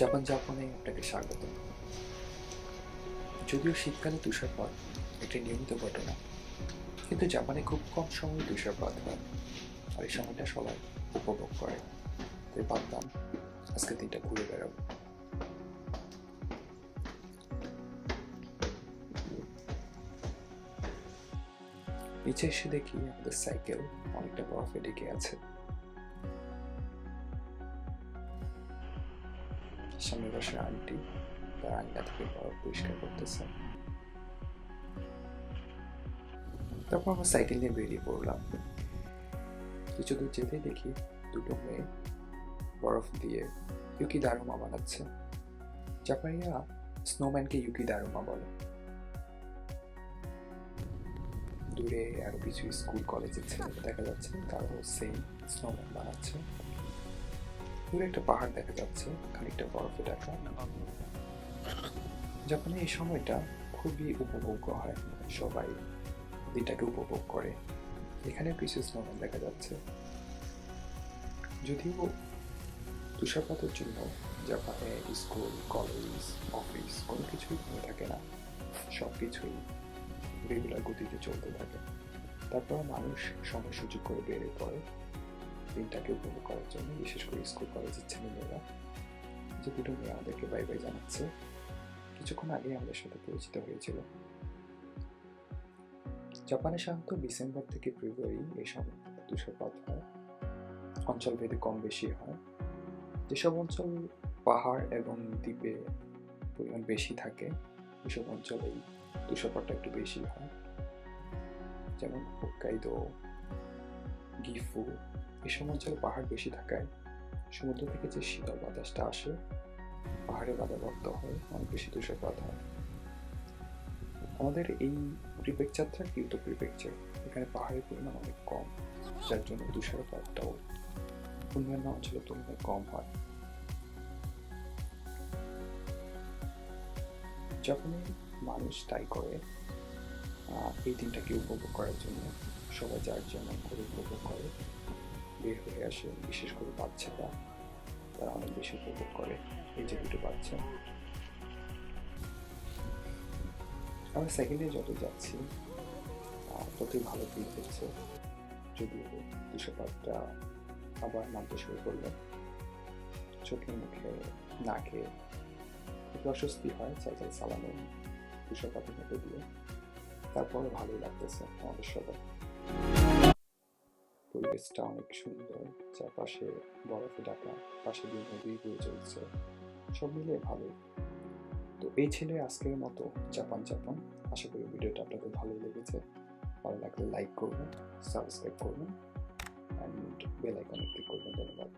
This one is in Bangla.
জাপান জাপানে আপনাকে স্বাগত। যদিও শীতকালে তুষারপাত একটি নিয়মিত ঘটনা, কিন্তু জাপানে খুব কম সময় তুষারপাত হয় আর এই সময়টা সবাই উপভোগ করে। তাই ভাবলাম আজকে দিনটা ঘুরে বেড়াবো। নিচে এসে দেখি আমাদের সাইকেল অনেকটা বরফে ডেকে আছে। সামনে বসে আন্টি তার আঙ্গা থেকে পরিষ্কার করতেছে। তারপর আমরা সাইকেল নিয়ে বেরিয়ে পড়লাম। কিছু দূর যেতেই দেখি দুটো মেয়ে বরফ দিয়ে ইউকি দারুমা বানাচ্ছে। জাপানিরা স্নোম্যানকে ইউকি দারুমা বলে। দূরে আরও কিছু স্কুল, কলেজের ছেলে দেখা যাচ্ছে, তারাও সেম স্নোম্যান বানাচ্ছে। দূরে একটা পাহাড় দেখা যাচ্ছে, খানিকটা বরফে ঢাকা জাপানে এই সময়টা খুবই উপভোগ্য হয়, সবাই দিনটাকে উপভোগ করে। এখানে কিছু স্নোম্যান দেখা যাচ্ছে। যদিও তুষারপাতের জন্য জাপানে স্কুল, কলেজ, অফিস কোনো কিছুই বন্ধ থাকে না সব কিছুই রেগুলার গতিতে চলতে থাকে। তারপর মানুষ সময় সুযোগ করে বেড়ে পড়ে। দিনটাকে উপভোগ করার জন্য, বিশেষ করে স্কুল কলেজের ছেলেমেয়েরা, যে দুটো মেয়ে আমাদেরকে বাই বাই জানাচ্ছে। কিছুক্ষণ আগে আমাদের সাথে পরিচিত হয়েছিল। জাপানে সাধারণত ডিসেম্বর থেকে ফেব্রুয়ারি সময় তুষারপাত হয়। অঞ্চল ভেদে কম বেশি হয়। যেসব অঞ্চল পাহাড় এবং দ্বীপে পরিমাণ বেশি থাকে, এসব অঞ্চলেই তুষারপাতটা একটু বেশি হয়। যেমন হোক্কাইদো, গিফু এসব অঞ্চলে পাহাড় বেশি থাকায়, সমুদ্র থেকে যে শীতল বাতাসটা আসে, পাহাড়ে বাধাপ্রাপ্ত হয়, অনেক বেশি তুষারপাত হয়। আমাদের এই প্রিপেকচারটা কিউটো প্রিপেকচার এখানে পাহাড়ের পরিমাণ অনেক কম, যার জন্য তুষারপাতটাও অন্যান্য অঞ্চলের তুলনায় কম হয়। জাপানে মানুষ তাই করে এই দিনটাকে উপভোগ করার জন্য সবাই যার যেমন করে উপভোগ আসে, বিশেষ করে বাচ্চারা তারা অনেক বেশি উপভোগ করে এই যে দুটো বাচ্চা। আমরা সেকেন্ডে যত যাচ্ছি ততই ভালো ফিল করছে। যদিও তুষারপাতটা আবার নামতে শুরু করল। চোখে মুখে নাকে একটু অস্বস্তি হয়, চাই চালানো তুষারপাতের মধ্যে দিয়ে তারপরে ভালোই লাগতেছে আমাদের সবাই। পরিবেশটা অনেক সুন্দর। চারপাশে বরফে ঢাকা, পাশে দিয়ে নদী বয়ে চলছে। সব মিলিয়ে ভালো তো এই ছিল আজকের মতো জাপান জাপান আশা করি ভিডিওটা আপনাদের ভালো লেগেছে। ভালো লাগলে লাইক করবেন সাবস্ক্রাইব করবেন অ্যান্ড বেল ক্লিক করবেন। ধন্যবাদ।